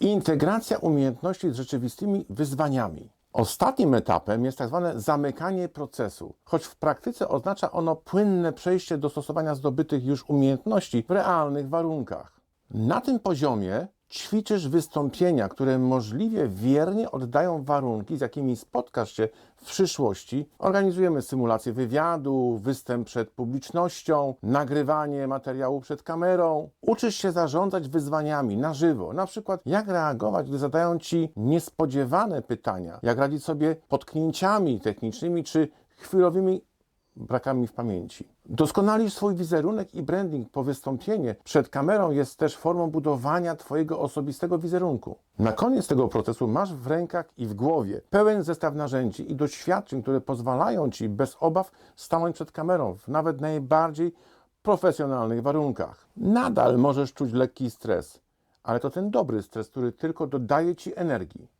Integracja umiejętności z rzeczywistymi wyzwaniami. Ostatnim etapem jest tak zwane zamykanie procesu, choć w praktyce oznacza ono płynne przejście do stosowania zdobytych już umiejętności w realnych warunkach. Na tym poziomie ćwiczysz wystąpienia, które możliwie wiernie oddają warunki, z jakimi spotkasz się w przyszłości. Organizujemy symulację wywiadu, występ przed publicznością, nagrywanie materiału przed kamerą. Uczysz się zarządzać wyzwaniami na żywo, na przykład jak reagować, gdy zadają ci niespodziewane pytania, jak radzić sobie potknięciami technicznymi czy chwilowymi brakami w pamięci. Doskonalisz swój wizerunek i branding po wystąpienie przed kamerą jest też formą budowania Twojego osobistego wizerunku. Na koniec tego procesu masz w rękach i w głowie pełen zestaw narzędzi i doświadczeń, które pozwalają Ci bez obaw stanąć przed kamerą w nawet najbardziej profesjonalnych warunkach. Nadal możesz czuć lekki stres, ale to ten dobry stres, który tylko dodaje Ci energii.